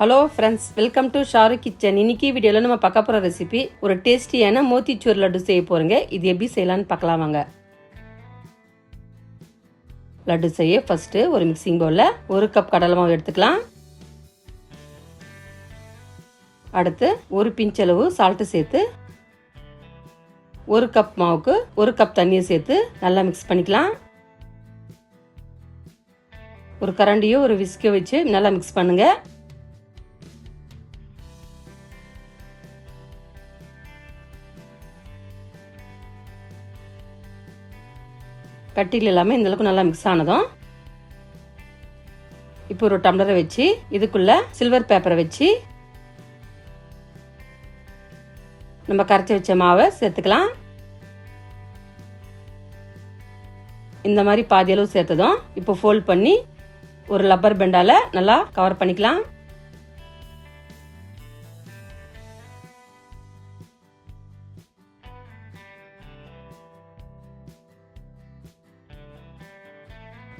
Hello friends welcome to Sharu kitchen இன்னைக்கு வீடியோவில் நம்ம பார்க்க போகிற ரெசிபி ஒரு டேஸ்டியான மோத்திச்சூர் லட்டு செய்ய போகிறோங்க இது எப்படி செய்யலாம்னு பார்க்கலாம் வாங்க. லட்டு செய்ய ஃபஸ்ட்டு ஒரு மிக்சிங் பவுலில் ஒரு கப் கடலை மாவு எடுத்துக்கலாம். அடுத்து ஒரு பிஞ்சளவு சால்ட்டு சேர்த்து ஒரு கப் மாவுக்கு ஒரு கப் தண்ணியை சேர்த்து நல்லா மிக்ஸ் பண்ணிக்கலாம். ஒரு கரண்டியோ ஒரு விஸ்கோ வச்சு நல்லா மிக்ஸ் பண்ணுங்கள் கட்டிகள் எல்லாமே இந்தளவுக்கு நல்லா மிக்ஸ் ஆனதும் இப்போ ஒரு டம்ளரை வச்சு இதுக்குள்ள சில்வர் பேப்பரை வச்சு நம்ம கரைச்சி வச்ச மாவை சேர்த்துக்கலாம். இந்த மாதிரி பாதி அளவு சேர்த்ததும் இப்போ ஃபோல்ட் பண்ணி ஒரு லப்பர் பெண்டால நல்லா கவர் பண்ணிக்கலாம்.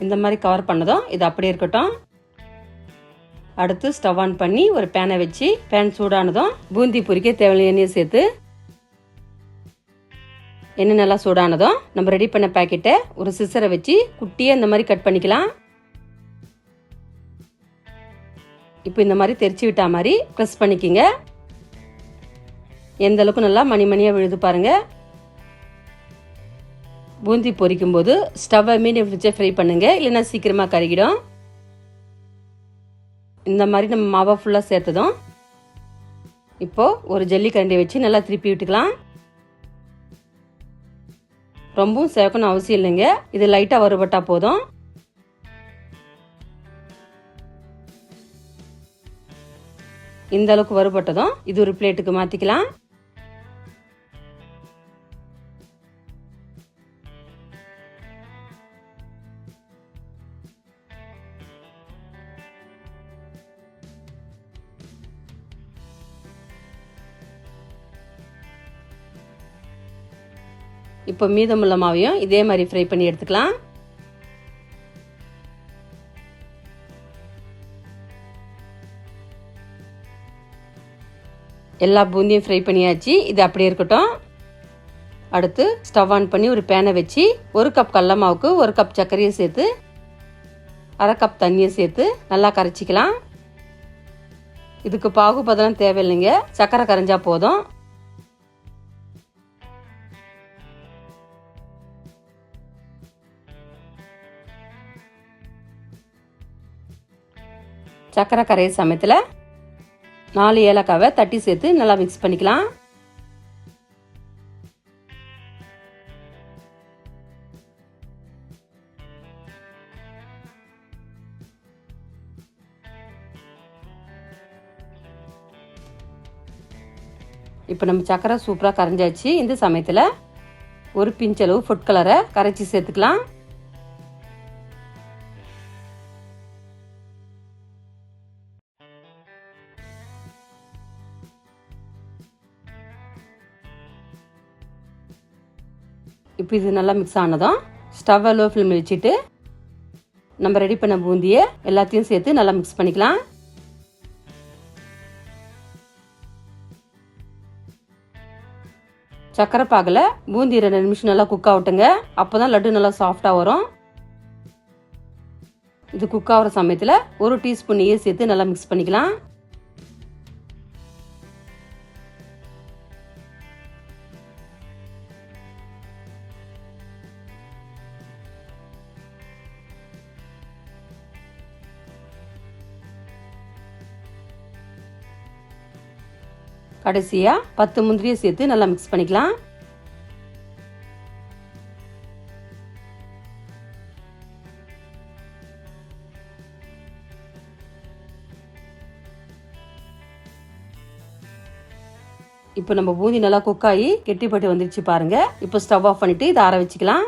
இந்த மாதிரி கவர் பண்ணதும் இது அப்படியே இருக்கட்டும். அடுத்து ஸ்டவ் ஆன் பண்ணி ஒரு பேனை வச்சு பேன் சூடானதும் பூந்தி பொறிக்க தேவையான எண்ணெயை சேர்த்து எண்ணெய் நல்லா சூடானதும் நம்ம ரெடி பண்ண பேக்கெட்டை ஒரு சிசரை வச்சு குட்டியே இந்த மாதிரி கட் பண்ணிக்கலாம். இப்போ இந்த மாதிரி தெரிச்சு விட்டா மாதிரி ப்ரெஸ் பண்ணிக்கிங்க. எந்த அளவுக்கு நல்லா மணி மணியாக விழுது பாருங்கள் பூந்தி பொரிக்கும் போது ஸ்டவ்வை மீடியம் ஃப்ரிட்ஜை ஃப்ரை பண்ணுங்க. இல்லைன்னா சீக்கிரமாக கருகிடும். இந்த மாதிரி நம்ம மாவை ஃபுல்லாக சேர்த்ததும் இப்போது ஒரு ஜல்லி கரண்டியை வச்சு நல்லா திருப்பி விட்டுக்கலாம். ரொம்பவும் சேர்க்கணும் அவசியம் இல்லைங்க. இது லைட்டாக வறுபட்டா போதும். இந்த அளவுக்கு வறுபட்டதும் இது ஒரு பிளேட்டுக்கு மாற்றிக்கலாம் இப்போ மீதமுள்ள மாவையும் இதே மாதிரி ஃப்ரை பண்ணி எடுத்துக்கலாம். எல்லா பூந்தியும் ஃப்ரை பண்ணியாச்சு. இது அப்படியே இருக்கட்டும். அடுத்து ஸ்டவ் ஆன் பண்ணி ஒரு பேனை வச்சு ஒரு கப் கடல மாவுக்கு ஒரு கப் சர்க்கரையும் சேர்த்து அரை கப் தண்ணியை சேர்த்து நல்லா கரைச்சிக்கலாம். இதுக்கு பாகுபதெல்லாம் தேவையில்லைங்க. சர்க்கரை கரைஞ்சா போதும். சக்கரை கரைய சமயத்தில் நாலு ஏலக்காவை தட்டி சேர்த்து நல்லா மிக்ஸ் பண்ணிக்கலாம். இப்போ நம்ம சக்கரை சூப்பராக கரைஞ்சாச்சு. இந்த சமயத்தில் ஒரு பிஞ்சளவு ஃபுட் கலரை கரைச்சி சேர்த்துக்கலாம். இப்போ இது நல்லா மிக்ஸ் ஆனதும் ஸ்டவ்வை லோ ஃப்ளேமில் வச்சுட்டு நம்ம ரெடி பண்ண பூந்தியை எல்லாத்தையும் சேர்த்து நல்லா மிக்ஸ் பண்ணிக்கலாம். சக்கரை பாகில் பூந்தி ரெண்டு நிமிஷம் நல்லா குக் ஆகட்டுங்க. அப்போ தான் லட்டு நல்லா சாஃப்டாக வரும். இது குக் ஆகிற சமயத்தில் ஒரு டீஸ்பூன் நெய்யை சேர்த்து நல்லா மிக்ஸ் பண்ணிக்கலாம். கடைசியாக பத்து முந்திரியை சேர்த்து நல்லா மிக்ஸ் பண்ணிக்கலாம். இப்போ நம்ம பூந்தி நல்லா குக் ஆகி கெட்டிப்பட்டு வந்துருச்சு பாருங்க. இப்போ ஸ்டவ் ஆஃப் பண்ணிட்டு இதை ஆற வச்சுக்கலாம்.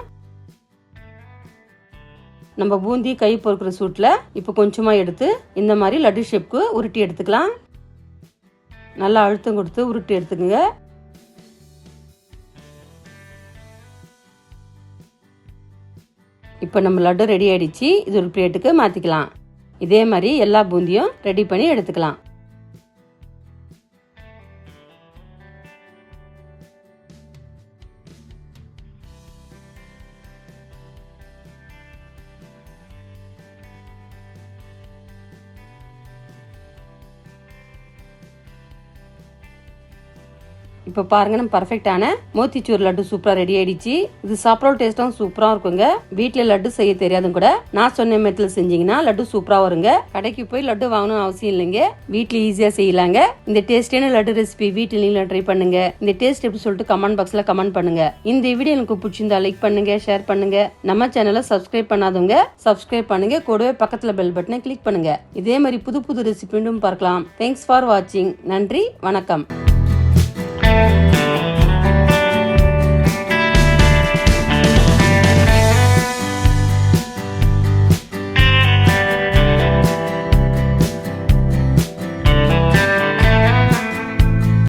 நம்ம பூந்தி கை பொறுக்கிற சூட்டில் இப்போ கொஞ்சமாக எடுத்து இந்த மாதிரி லட்டு ஷேப்க்கு உருட்டி எடுத்துக்கலாம். நல்லா அழுத்தம் கொடுத்து உருட்டி எடுத்துக்கோங்க. இப்போ நம்ம லட்டு ரெடி ஆகிடுச்சு இது ஒரு பிளேட்டுக்கு மாற்றிக்கலாம் இதே மாதிரி எல்லா பூந்தியும் ரெடி பண்ணி எடுத்துக்கலாம். இப்போ பாருங்க நம்ம பர்ஃபெக்டான மோத்திச்சூர் லட்டு சூப்பராக ரெடி ஆயிடுச்சு. இது சாப்பிட்ற டேஸ்ட்டும் சூப்பராக இருக்குங்க. வீட்டில் லட்டு செய்ய தெரியாதும் கூட. நான் சொன்ன மெத்தில் செஞ்சீங்கன்னா லட்டு சூப்பராக வருங்க. கடைக்கு போய் லட்டு வாங்கணும் அவசியம் இல்லைங்க. வீட்டில் ஈஸியாக செய்யலாங்க. இந்த டேஸ்டியான லட்டு ரெசிபி வீட்டில் நீங்களும் ட்ரை பண்ணுங்க. இந்த டேஸ்ட் எப்படி சொல்லிட்டு கமெண்ட் பாக்ஸில் கமெண்ட் பண்ணுங்க. இந்த வீடியோ எனக்கு பிடிச்சிருந்தா லைக் பண்ணுங்க ஷேர் பண்ணுங்க. நம்ம சேனலை சப்ஸ்கிரைப் பண்ணாதவங்க சப்ஸ்கிரைப் பண்ணுங்க. கூடவே பக்கத்தில் பெல் பட்டனை கிளிக் பண்ணுங்க. இதே மாதிரி புது புது ரெசிபி பார்க்கலாம். தேங்க்ஸ் ஃபார் வாட்சிங் நன்றி வணக்கம்.